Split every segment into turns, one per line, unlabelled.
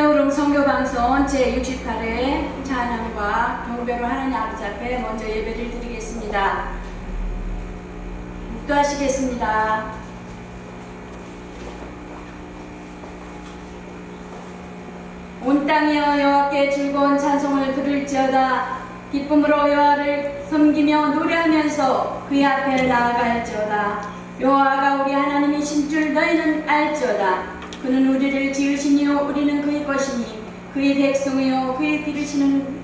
헤어름 성교방송 제68회 찬양과 경배로 하나님 아버지 앞에 먼저 예배를 드리겠습니다. 묵도하시겠습니다. 온 땅이여 여호와께 즐거운 찬송을 들을지어다 기쁨으로 여호와를 섬기며 노래하면서 그의 앞에 나아갈지어다 여호와가 우리 하나님이신 줄 너희는 알지어다 그는 우리를 지으시니요 우리는 그의 것이니 그의 백성이요 그의 기르시는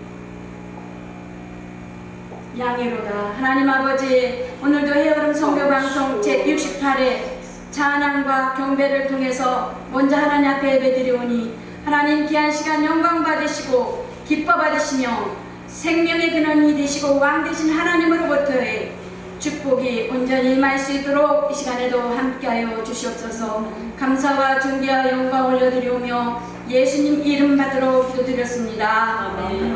양이로다. 하나님 아버지 오늘도 헤어름 성교방송 제68회 찬양과 경배를 통해서 먼저 하나님 앞에 예배드리오니 하나님 귀한 시간 영광 받으시고 기뻐 받으시며 생명의 근원이 되시고 왕 되신 하나님으로부터의 축복이 온전히 임할 수 있도록 이 시간에도 함께하여 주시옵소서 감사와 존귀와 영광 올려드리오며 예수님 이름 받들어 기도드렸습니다. 아멘.